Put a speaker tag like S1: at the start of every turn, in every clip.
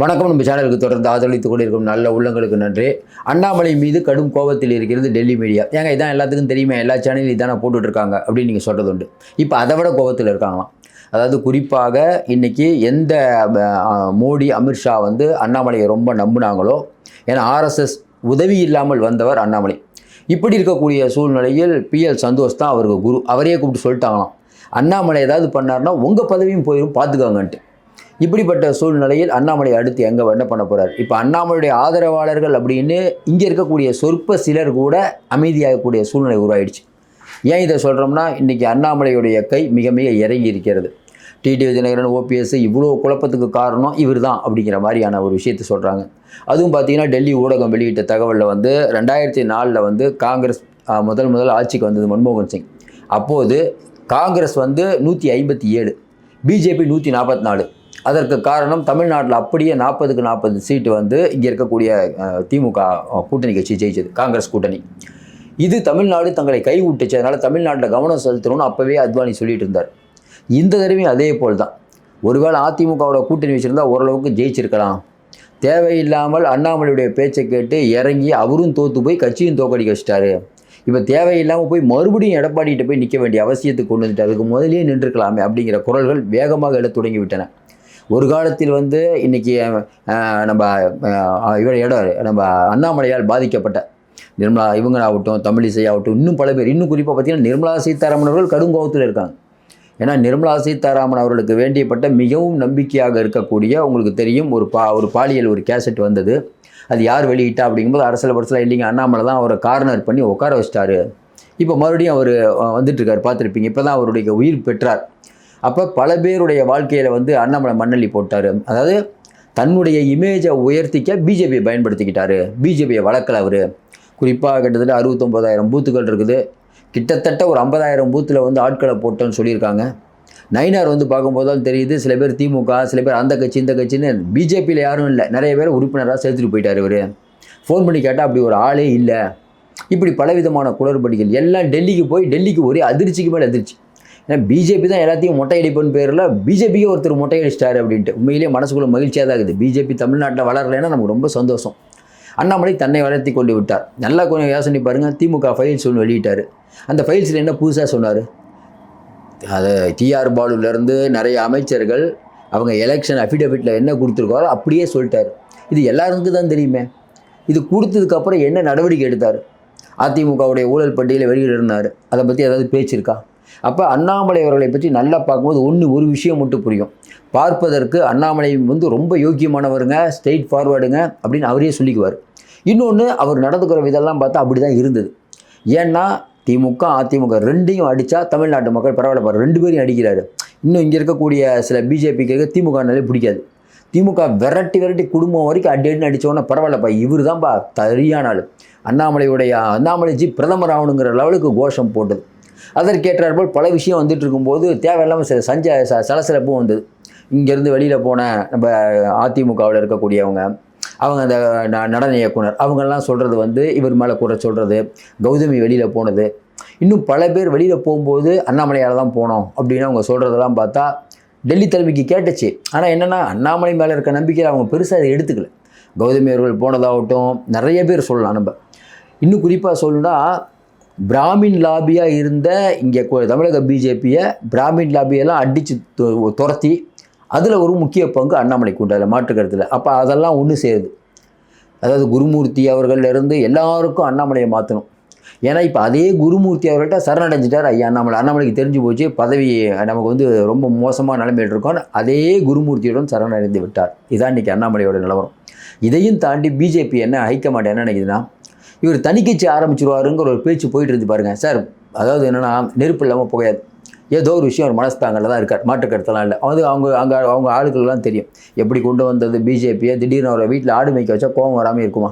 S1: வணக்கம். நம்ம சேனலுக்கு தொடர்ந்து ஆதரவித்துக் கொண்டிருக்கும் நல்ல உள்ளங்களுக்கு நன்றி. அண்ணாமலை மீது கடும் கோபத்தில் இருக்கிறது டெல்லி மீடியா. ஏங்க இதான் எல்லாத்துக்கும் தெரியுமே எல்லா சேனலும் இதானே போட்டுட்ருக்காங்க அப்படின்னு நீங்கள் சொல்கிறது உண்டு. இப்போ அதை விட கோபத்தில் இருக்காங்களாம். அதாவது குறிப்பாக இன்னைக்கு எந்த மோடி அமித்ஷா வந்து அண்ணாமலையை ரொம்ப நம்பினாங்களோ ஏன்னா ஆர்எஸ்எஸ் உதவி இல்லாமல் வந்தவர் அண்ணாமலை. இப்படி இருக்கக்கூடிய சூழ்நிலையில் பிஎல் சந்தோஷ் தான் அவருக்கு குரு. அவரே கூப்பிட்டு சொல்லிட்டாங்களாம். அண்ணாமலை ஏதாவது பண்ணார்னா உங்கள் பதவியும் போயிடும் பார்த்துக்கோங்கன்ட்டு இப்படிப்பட்ட சூழ்நிலையில் அண்ணாமலை அடுத்து எங்கே என்ன பண்ண போகிறார் இப்போ அண்ணாமலையுடைய ஆதரவாளர்கள் அப்படின்னு இங்கே இருக்கக்கூடிய சொற்ப சிலர் கூட அமைதியாகக்கூடிய சூழ்நிலை உருவாயிடுச்சு. ஏன் இதை சொல்கிறோம்னா இன்றைக்கி அண்ணாமலையுடைய கை மிக மிக இறங்கி இருக்கிறது. டிடி விஜயநகரன் ஓபிஎஸ் இவ்வளோ குழப்பத்துக்கு காரணம் இவர் தான் அப்படிங்கிற மாதிரியான ஒரு விஷயத்தை சொல்கிறாங்க அதுவும் பார்த்தீங்கன்னா டெல்லி ஊடகம் வெளியிட்ட தகவலில் வந்து ரெண்டாயிரத்தி நாலில் வந்து காங்கிரஸ் முதல் முதல் ஆட்சிக்கு வந்தது மன்மோகன் சிங். அப்போது காங்கிரஸ் வந்து நூற்றி ஐம்பத்தி ஏழு பிஜேபி நூற்றி நாற்பத்தி நாலு. அதற்கு காரணம் தமிழ்நாட்டில் அப்படியே நாற்பதுக்கு நாற்பது சீட்டு வந்து இங்கே இருக்கக்கூடிய திமுக கூட்டணி கட்சி ஜெயிச்சது காங்கிரஸ் கூட்டணி. இது தமிழ்நாடு தங்களை கைவிட்டுச்சு அதனால் தமிழ்நாட்டில் கவனம் செலுத்தணும்னு அப்போவே அத்வானி சொல்லிட்டு இருந்தார். இந்த தடவையும் அதே போல் தான். ஒருவேளை அதிமுகவோட கூட்டணி வச்சுருந்தா ஓரளவுக்கு ஜெயிச்சிருக்கலாம். தேவையில்லாமல் அண்ணாமலையுடைய பேச்சை கேட்டு இறங்கி அவரும் தோற்று போய் கட்சியும் தோக்கடிக்க வச்சிட்டாரு. இப்போ தேவையில்லாமல் போய் மறுபடியும் எடப்பாடிகிட்ட போய் நிற்க வேண்டிய அவசியத்துக்கு கொண்டு வந்துட்டு அதுக்கு முதலே நின்றுக்கலாமே அப்படிங்கிற குரல்கள் வேகமாக எழத் தொடங்கிவிட்டன ஒரு காலத்தில் வந்து இன்றைக்கி நம்ம இவர் இடம் நம்ம அண்ணாமலையால் பாதிக்கப்பட்ட நிர்மலா இவங்க ஆகட்டும் தமிழிசை ஆகட்டும் இன்னும் பல பேர். இன்னும் குறிப்பாக பார்த்தீங்கன்னா நிர்மலா சீதாராமன் அவர்கள் கடும் கோபத்தில் இருக்காங்க. ஏன்னா நிர்மலா சீதாராமன் அவர்களுக்கு வேண்டியப்பட்ட மிகவும் நம்பிக்கையாக இருக்கக்கூடிய உங்களுக்கு தெரியும் ஒரு பா ஒரு பாலியல் ஒரு கேசட் வந்தது. அது யார் வெளியிட்டா அப்படிங்கும்போது அரசியல் வருஷத்தில் இல்லைங்க. அண்ணாமலை தான் அவரை கார்னர் பண்ணி உட்கார வச்சிட்டாரு. இப்போ மறுபடியும் அவர் வந்துட்டுருக்கார் பார்த்துருப்பீங்க. இப்போ தான் அவருடைய உயிர் பெற்றார். அப்போ பல பேருடைய வாழ்க்கையில் வந்து அண்ணாமலை மண்ணள்ளி போட்டார். அதாவது தன்னுடைய இமேஜை உயர்த்திக்க பிஜேபியை பயன்படுத்திக்கிட்டாரு. பிஜேபியை வளர்க்கல அவர். குறிப்பாக கிட்டத்தட்ட அறுபத்தொம்போதாயிரம் பூத்துகள் இருக்குது. கிட்டத்தட்ட ஒரு ஐம்பதாயிரம் பூத்தில் வந்து ஆட்களை போட்டோன்னு சொல்லியிருக்காங்க. நைனார் வந்து பார்க்கும்போது தான் தெரியுது சில பேர் திமுக சில பேர் அந்த கட்சி இந்த கட்சின்னு பிஜேபியில் யாரும் இல்லை. நிறைய பேர் உறுப்பினராக சேர்த்துட்டு போயிட்டார் இவர். ஃபோன் பண்ணி கேட்டால் அப்படி ஒரு ஆளே இல்லை. இப்படி பலவிதமான குளறுபடிகள் எல்லாம் டெல்லிக்கு போய் டெல்லிக்கு ஒரே அதிர்ச்சிக்கு மேலே அதிர்ச்சி. ஏன்னா பிஜேபி தான் எல்லாத்தையும் மொட்டையடிப்புன்னு பேரில் பிஜேபிக்கு ஒருத்தர் மொட்டையடிச்சிட்டாரு அப்படின்ட்டு. உண்மையிலேயே மனசுக்குள்ள மகிழ்ச்சியாக தான் இருக்குது. பிஜேபி தமிழ்நாட்டில் வளரலைன்னா நமக்கு ரொம்ப சந்தோஷம். அண்ணாமலை தன்னை வளர்த்தி கொண்டு விட்டார். நல்லா கொஞ்சம் யோசனை பாருங்கள் திமுக ஃபைல்ஸ் ஒன்று வெளியிட்டார். அந்த ஃபைல்ஸில் என்ன புதுசாக சொன்னார்? அது டிஆர் பாலுலேருந்து நிறைய அமைச்சர்கள் அவங்க எலெக்ஷன் அஃபிடவிட்டில் என்ன கொடுத்துருக்காரோ அப்படியே சொல்லிட்டார். இது எல்லாருக்கும் தான் தெரியுமே. இது கொடுத்ததுக்கப்புறம் என்ன நடவடிக்கை எடுத்தார்? அதிமுகவுடைய ஊழல் பட்டியலை வெளியிடுனார் அதை பற்றி ஏதாவது பேச்சு இருக்கா? அப்போ அண்ணாமலை அவர்களை பற்றி நல்லா பார்க்கும்போது ஒன்று ஒரு விஷயம் மட்டும் புரியும். பார்ப்பதற்கு அண்ணாமலை வந்து ரொம்ப யோக்கியமானவருங்க ஸ்ட்ரெயிட் ஃபார்வர்டுங்க அப்படின்னு அவரே சொல்லிக்குவார். இன்னொன்று அவர் நடந்துக்கிற விதெல்லாம் பார்த்தா அப்படி தான் இருந்தது. ஏன்னா திமுக அதிமுக ரெண்டையும் அடித்தா தமிழ்நாட்டு மக்கள் பரவாயில்ல பாரு ரெண்டு பேரையும் அடிக்கிறாரு. இன்னும் இங்கே இருக்கக்கூடிய சில பிஜேபிக்கு திமுகனாலே பிடிக்காது. திமுக விரட்டி விரட்டி குடும்பம் வரைக்கும் அடி அடின்னு அடித்தோன்னே பரவாயில்லப்பா இவர் தான்ப்பா சரியான ஆள். அண்ணாமலையுடைய அண்ணாமலைஜி பிரதமர் ஆகணுங்கிற லெவலுக்கு கோஷம் போட்டது. அதற்கேற்றாற்போல் பல விஷயம் வந்துட்டு இருக்கும்போது தேவையில்லாமல் சில சஞ்ச ச சலசலப்பும் வந்தது. இங்கேருந்து வெளியில் போன நம்ம அதிமுகவில் இருக்கக்கூடியவங்க அவங்க அந்த ந- நடன இயக்குனர் அவங்கெல்லாம் சொல்கிறது வந்து இவர் மேலே குறை சொல்கிறது கௌதமி வெளியில் போனது. இன்னும் பல பேர் வெளியில் போகும்போது அண்ணாமலையால் தான் போனோம் அப்படின்னு அவங்க சொல்கிறதெல்லாம் பார்த்தா டெல்லி தலைமைக்கு கேட்டுச்சு. ஆனால் என்னென்னா அண்ணாமலை மேலே இருக்க நம்பிக்கையில் அவங்க பெருசாக அதை எடுத்துக்கல. கௌதமி அவர்கள் போனதாகட்டும் நிறைய பேர் சொல்லலாம் நம்ம. இன்னும் குறிப்பாக சொல்லணுன்னா பிராமின் லாபியாக இருந்த இங்கே தமிழக பிஜேபியை பிராமின் லாபியெல்லாம் அடித்து துரத்தி அதில் ஒரு முக்கிய பங்கு அண்ணாமலைக்கு உண்டு மாற்றுக்கருத்தில் கருத்தில். அப்போ அதெல்லாம் ஒன்று சேருது. அதாவது குருமூர்த்தி அவர்கள்லேருந்து எல்லாருக்கும் அண்ணாமலையை மாற்றணும் ஏன்னா இப்போ அதே குருமூர்த்தி அவர்கள்ட்ட சரணடைஞ்சிட்டார் ஐயா அண்ணாமலை. அண்ணாமலைக்கு தெரிஞ்சு போச்சு பதவி நமக்கு வந்து ரொம்ப மோசமாக நிலைமையில் இருக்கோம் அதே குருமூர்த்தியுடன் சரணடைந்து விட்டார். இதான் இன்றைக்கி அண்ணாமலையோட நிலவரம். இதையும் தாண்டி பிஜேபி என்ன ஹைக்கமாண்ட் என்ன நினைக்குதுன்னா இவர் தணிக்கைச்சு ஆரம்பிச்சிருவாருங்கிற ஒரு பேச்சு போயிட்டு இருந்து பாருங்க. சார் அதாவது என்னென்னா நெருப்பு இல்லாமல் புகையாது ஏதோ ஒரு விஷயம் ஒரு மனஸ்தாங்கல தான் இருக்கார். மாற்று இல்லை. அது அவங்க அங்கே அவங்க ஆளுக்கெல்லாம் தெரியும். எப்படி கொண்டு வந்தது பிஜேபியை திடீர்னு அவரை வீட்டில் ஆடு மேய்க்க வச்சா கோவம் வராமல் இருக்குமா?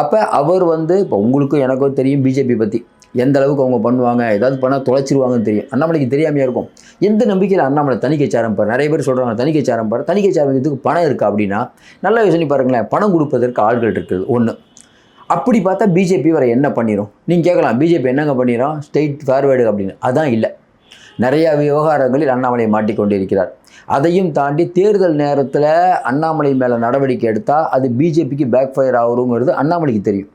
S1: அப்போ அவர் வந்து இப்போ உங்களுக்கும் எனக்கும் தெரியும் பிஜேபி பற்றி எந்த அளவுக்கு அவங்க பண்ணுவாங்க ஏதாவது பண்ணால் தொலைச்சிருவாங்கன்னு தெரியும். அண்ணாமலைக்கு தெரியாமையாக இருக்கும். எந்த நம்பிக்கையில் அண்ணாமலை தணிக்கை சாரம்பார் நிறைய பேர் சொல்கிறாங்க தணிக்கை சாரம்பார் தணிக்கை சாரம்பத்துக்கு பணம் இருக்கா அப்படின்னா நல்லா யோசனை பாருங்களேன். பணம் கொடுப்பதற்கு ஆள்கள் இருக்குது. ஒன்று அப்படி பார்த்தா பிஜேபி வரை என்ன பண்ணிடும் நீங்கள் கேட்கலாம் பிஜேபி என்னங்க பண்ணிடும் ஸ்ட்ரெயிட் ஃபார்வேர்டு அப்படின்னு. அதான் இல்லை. நிறைய விவகாரங்களில் அண்ணாமலை மாட்டிக்கொண்டிருக்கிறார். அதையும் தாண்டி தேர்தல் நேரத்தில் அண்ணாமலை மேலே நடவடிக்கை எடுத்தால் அது பிஜேபிக்கு பேக் ஃபயர் ஆகுங்கிறது அண்ணாமலைக்கு தெரியும்.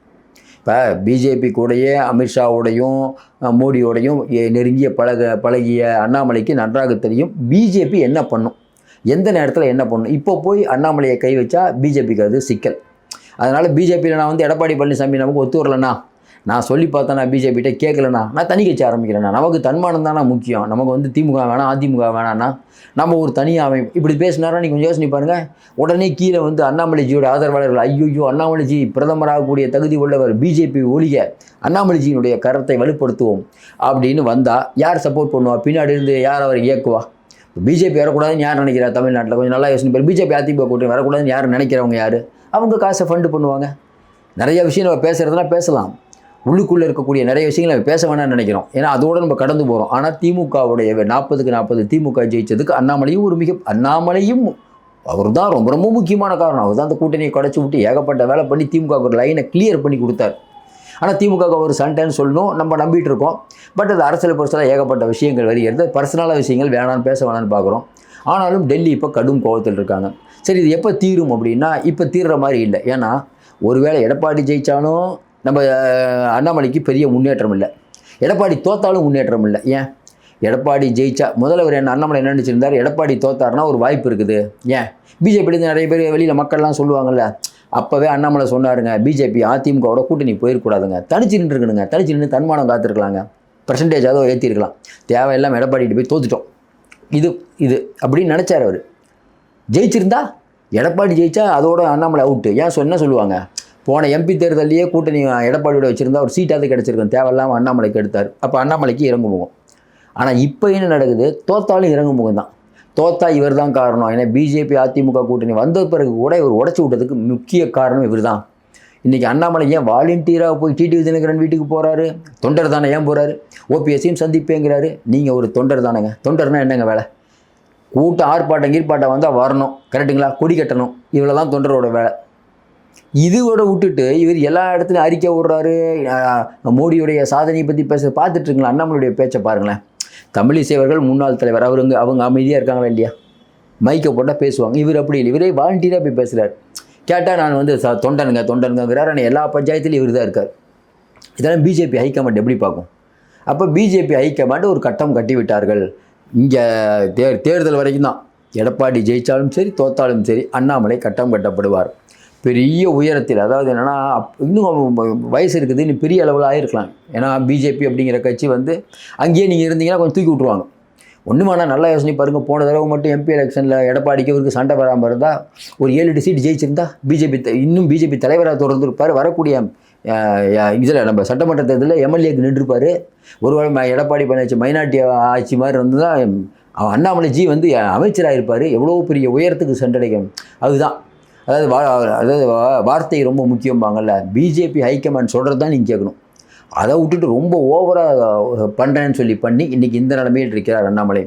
S1: இப்போ பிஜேபி கூடயே அமித்ஷாவோடையும் மோடியோடையும் எ- நெருங்கிய பழக பழகிய அண்ணாமலைக்கு நன்றாக தெரியும். பிஜேபி என்ன பண்ணும்? எந்த நேரத்தில் என்ன பண்ணும்? இப்போ போய் அண்ணாமலையை கை வச்சா பிஜேபிக்கு அது சிக்கல். அதனால் பிஜேபியில் நான் வந்து எடப்பாடி பழனிசாமி நமக்கு ஒத்து வரலண்ணா. நான் சொல்லி பார்த்தேன் நான் பிஜேபிகிட்ட கேட்கலண்ணா. நான் தனி கட்சி ஆரம்பிக்கிறேண்ணா. நமக்கு தன்மானம் தானே முக்கியம். நமக்கு வந்து திமுக வேணாம் அதிமுக வேணாண்ணா. நம்ம ஒரு தனி அமைப்பு இப்படி பேசினாரா? நீங்கள் கொஞ்சம் யோசனை பாருங்கள் உடனே கீழே வந்து அண்ணாமலைஜியோட ஆதரவாளர்கள் ஐயோயோ அண்ணாமலைஜி பிரதமராகக்கூடிய தகுதி உள்ளவர் பிஜேபி ஒழிய அண்ணாமலைஜியினுடைய கருத்தை வலுப்படுத்துவோம் அப்படின்னு வந்தால் யார் சப்போர்ட் பண்ணுவா? பின்னாடி இருந்து யார் அவரை இயக்குவா? பிஜேபி வரக்கூடாதுன்னு யார் நினைக்கிறா? தமிழ்நாட்டில் கொஞ்சம் நல்லா யோசனை பாரு. பிஜேபி அதிமுக கூட்டணி வரக்கூடாதுன்னு யார் நினைக்கிறவங்க யார்? அவங்க காசை ஃபண்டு பண்ணுவாங்க. நிறைய விஷயம் நம்ம பேசுகிறதுனா பேசலாம். உள்ளுக்குள்ளே இருக்கக்கூடிய நிறைய விஷயங்களை நம்ம பேச வேணாம்னு நினைக்கிறோம். ஏன்னா அதோடு நம்ம கடந்து போகிறோம் ஆனால் திமுகவுடைய நாற்பதுக்கு நாற்பது திமுக ஜெயிச்சதுக்கு அண்ணாமலையும் ஒரு மிக அண்ணாமலையும் அவர் தான் ரொம்ப ரொம்ப முக்கியமான காரணம். அவர் தான் அந்த கூட்டணியை கடைச்சி விட்டு ஏகப்பட்ட வேலை பண்ணி திமுக ஒரு லைனை கிளியர் பண்ணி கொடுத்தார். ஆனால் திமுக ஒரு சண்டைன்னு சொல்லணும். நம்ம நம்பிட்டு இருக்கோம். பட் அது அரசியல் பர்சனலாக ஏகப்பட்ட விஷயங்கள் வருகிறது. பர்சனலாக விஷயங்கள் வேணான்னு பேச வேணான்னு பார்க்குறோம். ஆனாலும் டெல்லி இப்போ கடும் கோபத்தில் இருக்காங்க. சரி இது எப்போ தீரும் அப்படின்னா இப்போ தீர்ற மாதிரி இல்லை. ஏன்னா ஒருவேளை எடப்பாடி ஜெயித்தாலும் நம்ம அண்ணாமலைக்கு பெரிய முன்னேற்றம் இல்லை. எடப்பாடி தோத்தாலும் முன்னேற்றம் இல்லை. ஏன்? எடப்பாடி ஜெயிச்சா முதல்வர் என்ன அண்ணாமலை என்ன நினச்சிருந்தார்? எடப்பாடி தோத்தாருன்னா ஒரு வாய்ப்பு இருக்குது. ஏன்? பிஜேபியிலேருந்து நிறைய பேர் வெளியில் மக்கள்லாம் சொல்லுவாங்கல்ல அப்போவே அண்ணாமலை சொன்னாருங்க பிஜேபி அதிமுகவோட கூட்டணி போயிடக்கூடாதுங்க தனிச்சு நின்றுருக்கணுங்க. தனிச்சு நின்று தன்மானம் காத்திருக்கலாங்க. பர்சன்டேஜ் ஏதோ ஏற்றிருக்கலாம் தேவையில்லாமல் எடப்பாடிட்டு போய் தோத்துட்டோம். இது இது அப்படின்னு நினச்சார் அவர். ஜெயிச்சிருந்தா? எடப்பாடி ஜெயிச்சா அதோட அண்ணாமலை அவுட்டு ஏன் சொ- என்ன சொல்லுவாங்க? போன எம்பி தேர்தலையே கூட்டணி எடப்பாடியோட வச்சுருந்தா ஒரு சீட்டாவது கிடச்சிருக்கும். தேவையில்லாமல் அண்ணாமலைக்கு எடுத்தார். அப்போ அண்ணாமலைக்கு இறங்கு முகம் ஆனால் இப்போ என்ன நடக்குது? தோத்தாலும் இறங்கு முகம் தான். தோத்தா இவர் தான் காரணம். ஏன்னா பிஜேபி அதிமுக கூட்டணி வந்த பிறகு கூட இவர் உடச்சி விட்டதுக்கு முக்கிய காரணம் இவர் தான் இன்றைக்கி அண்ணாமலை ஏன் வாலண்டியராக போய் டிடிவி தினகரன் வீட்டுக்கு போகிறாரு தொண்டர் தானே ஏன் போகிறாரு ஓபிஎஸ்ஸையும் சந்திப்பேங்கிறாரு. நீங்கள் ஒரு தொண்டர் தானேங்க. தொண்டர்னால் என்னங்க வேலை? கூட்டம் ஆர்ப்பாட்டம் கீர்ப்பாட்டம் வந்தால் வரணும். கரெக்டுங்களா கொடி கட்டணும். இவ்வளோ தான் தொண்டரோட வேலை. இதோட விட்டுட்டு இவர் எல்லா இடத்துலையும் அறிக்கை விடுறாரு மோடியுடைய சாதனையை பற்றி பேச பார்த்துட்ருங்களா அண்ணாமலையுடைய பேச்சை பாருங்களேன். தமிழிசைவர்கள் முன்னாள் தலைவர். அவருங்க அவங்க அமைதியாக இருக்காங்களா இல்லையா? மைக்கை போட்டால் பேசுவாங்க. இவர் அப்படி இல்லை. இவரே வாலண்டியராக போய் பேசுகிறார் கேட்டால் நான் வந்து ச தொண்டனுங்க தொண்டனுங்கிறார் ஆனால் எல்லா பஞ்சாயத்துலையும் இவர் தான் இருக்கார். இதெல்லாம் பிஜேபி ஹைகமாண்ட் எப்படி பார்க்கும்? அப்போ பிஜேபி ஹைகமாண்ட் ஒரு கட்டம் கட்டிவிட்டார்கள். இங்கே தே தேர்தல் வரைக்கும் தான். எடப்பாடி ஜெயித்தாலும் சரி தோத்தாலும் சரி அண்ணாமலை கட்டம் கட்டப்படுவார். பெரிய உயரத்தில் அதாவது என்னென்னா இன்னும் வயசு இருக்குது இன்னும் பெரிய அளவில் ஆகிருக்கலாம் ஏன்னா பிஜேபி அப்படிங்கிற கட்சி வந்து அங்கேயே நீங்கள் இருந்தீங்கன்னா கொஞ்சம் தூக்கி விட்ருவாங்க ஒன்றுமானா நல்லா யோசனை பாருங்கள் போன தடவை மட்டும் எம்பி எலெக்ஷனில் எடப்பாடிக்கு இவருக்கு சண்டை வராமல் இருந்தால் ஒரு ஏழு எட்டு சீட் ஜெயிச்சிருந்தா பிஜேபி இன்னும் பிஜேபி தலைவராக தொடர்ந்து இருப்பார் வரக்கூடிய இதில் நம்ம சட்டமன்ற தேர்தலில் எம்எல்ஏக்கு நின்றுருப்பார். ஒருவேளை ம- எடப்பாடி பழனிசாமி மைனாரிட்டி ஆட்சி மாதிரி வந்து தான் அண்ணாமலை ஜி வந்து அமைச்சராக இருப்பார் எவ்வளோ பெரிய உயரத்துக்கு சென்றடைக்கும். அதுதான். அதாவது வா அதாவது வார்த்தை ரொம்ப முக்கியம்பாங்கல்ல. பிஜேபி ஹைகமாண்ட் சொல்கிறது தான் நீங்கள் கேட்கணும். அதை விட்டுட்டு ரொம்ப ஓவராக பண்ணுறேன்னு சொல்லி பண்ணி இன்றைக்கி இந்த நிலைமையில் இருக்கிறார் அண்ணாமலை.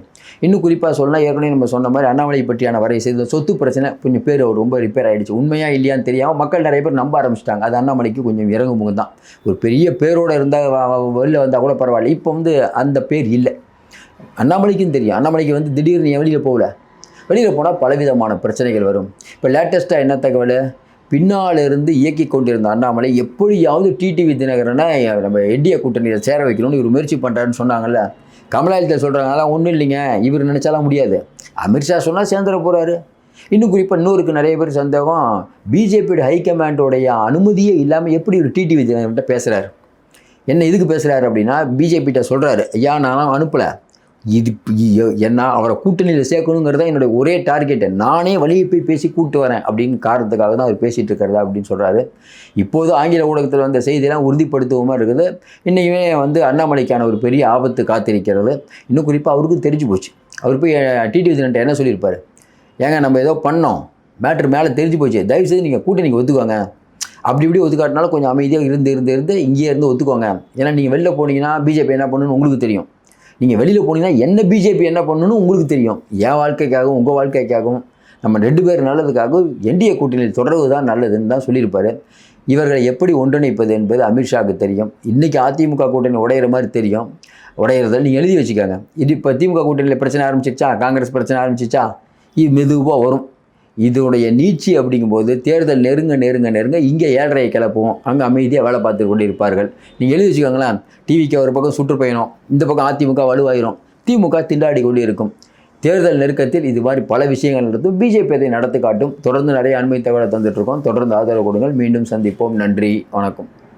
S1: இன்னும் குறிப்பாக சொன்னால் ஏற்கனவே நம்ம சொன்ன மாதிரி அண்ணாமலை பற்றியான வரை செய்த சொத்து பிரச்சனை கொஞ்சம் பேர் அவர் ரொம்ப ரிப்பேர் ஆகிடுச்சு உண்மையாக இல்லையான்னு தெரியாமல் மக்கள் நிறைய பேர் நம்ப ஆரம்பிச்சிட்டாங்க. அது அண்ணாமலைக்கு கொஞ்சம் இறங்கு முகம் தான். ஒரு பெரிய பேரோடு இருந்தால் வெளில வந்தால் கூட பரவாயில்ல. இப்போ வந்து அந்த பேர் இல்லை. அண்ணாமலைக்கும் தெரியும். அண்ணாமலைக்கு வந்து திடீர்னு வெளியில் போகல? வெளியில் போனால் பலவிதமான பிரச்சனைகள் வரும். இப்போ லேட்டஸ்ட்டாக என்ன தகவல்? பின்னாலிருந்து இயக்கி கொண்டிருந்த அண்ணாமலை எப்படியாவது டிடிவி தினகரனை நம்ம என்டிஏ கூட்டணியில் சேர வைக்கணும்னு இவர் முயற்சி பண்ணுறாருன்னு சொன்னாங்கல்ல. கமலாலயத்தை சொல்கிறாங்க அதெல்லாம் ஒன்றும் இல்லைங்க இவர் நினச்சாலாம் முடியாது. அமித்ஷா சொன்னால் சேர்ந்துட போகிறாரு இன்னும் குறிப்பாக இன்னொருக்கு நிறைய பேர் சந்தேகம் பிஜேபியோட ஹைகமாண்டோடைய அனுமதியே இல்லாமல் எப்படி ஒரு டிடிவி தினகரன்ட்ட பேசுகிறாரு என்ன இதுக்கு பேசுகிறாரு அப்படின்னா பிஜேபிகிட்ட சொல்கிறாரு ஐயா நானும் அனுப்பலை. இது என்ன அவரை கூட்டணியில் சேர்க்கணுங்கிறது தான் என்னுடைய ஒரே டார்கெட்டு நானே வழியை போய் பேசி கூப்பிட்டு வரேன் அப்படின்னு காரணத்துக்காக தான் அவர் பேசிகிட்டு இருக்கிறதா அப்படின்னு சொல்கிறாரு இப்போது ஆங்கில ஊடகத்தில் வந்த செய்தியெல்லாம் உறுதிப்படுத்துவோமா இருக்குது. இன்றைக்குமே வந்து அண்ணாமலைக்கான ஒரு பெரிய ஆபத்து காத்திருக்கிறது. இன்னும் குறிப்பாக அவருக்கும் தெரிஞ்சு போச்சு. அவர் போய் டிடி விஜயன்ட்ட என்ன சொல்லியிருப்பார்? ஏங்க நம்ம ஏதோ பண்ணோம். மேட்ரு மேலே தெரிஞ்சு போச்சு. தயவுசெய்து நீங்கள் கூட்டணிக்கு ஒத்துக்கோங்க. அப்படி இப்படி ஒத்துக்காட்டினாலும் கொஞ்சம் அமைதியாக இருந்து இருந்து இருந்து இங்கேயே இருந்து ஒத்துக்கோங்க. ஏன்னா நீங்கள் வெளில போனீங்கன்னா பிஜேபி என்ன பண்ணுன்னு உங்களுக்கு தெரியும். நீங்கள் வெளியில் போனீங்கன்னா என்ன பிஜேபி என்ன பண்ணணும்னு உங்களுக்கு தெரியும். என் வாழ்க்கைக்காகவும் உங்கள் வாழ்க்கைக்காகவும் நம்ம ரெண்டு பேர் நல்லதுக்காகவும் என்டிஏ கூட்டணியில் தொடர்வு தான் நல்லதுன்னு தான் சொல்லியிருப்பார். இவர்களை எப்படி ஒன்றிணைப்பது என்பது அமித்ஷாவுக்கு தெரியும். இன்றைக்கி அதிமுக கூட்டணி உடையிற மாதிரி தெரியும். உடையிறத நீங்கள் எழுதி வச்சுக்கோங்க. இது இப்போ திமுக கூட்டணியில் பிரச்சனை ஆரம்பிச்சிச்சா காங்கிரஸ் பிரச்சனை ஆரம்பிச்சிச்சா இது மெதுவாக வரும். இதோடைய நீச்சி அப்படிங்கும்போது தேர்தல் நெருங்க நெருங்க நெருங்க இங்கே ஏழரையை கிளப்புவோம். அங்கே அமைதியாக வேலை பார்த்து கொண்டு இருப்பார்கள் நீங்கள் எழுதி வச்சுக்கோங்களேன் டிவிக்கு ஒரு பக்கம் சுற்றுப்பயணம் இந்த பக்கம் அதிமுக வலுவாயிரும். திமுக திண்டாடி கொண்டு இருக்கும் தேர்தல் நெருக்கத்தில் இது மாதிரி பல விஷயங்கள் நடத்தும் பிஜேபி அதை நடத்தி காட்டும். தொடர்ந்து நிறைய அண்மை தகவலை தந்துட்டு இருக்கோம். தொடர்ந்து ஆதரவு கொடுங்கள். மீண்டும் சந்திப்போம். நன்றி. வணக்கம்.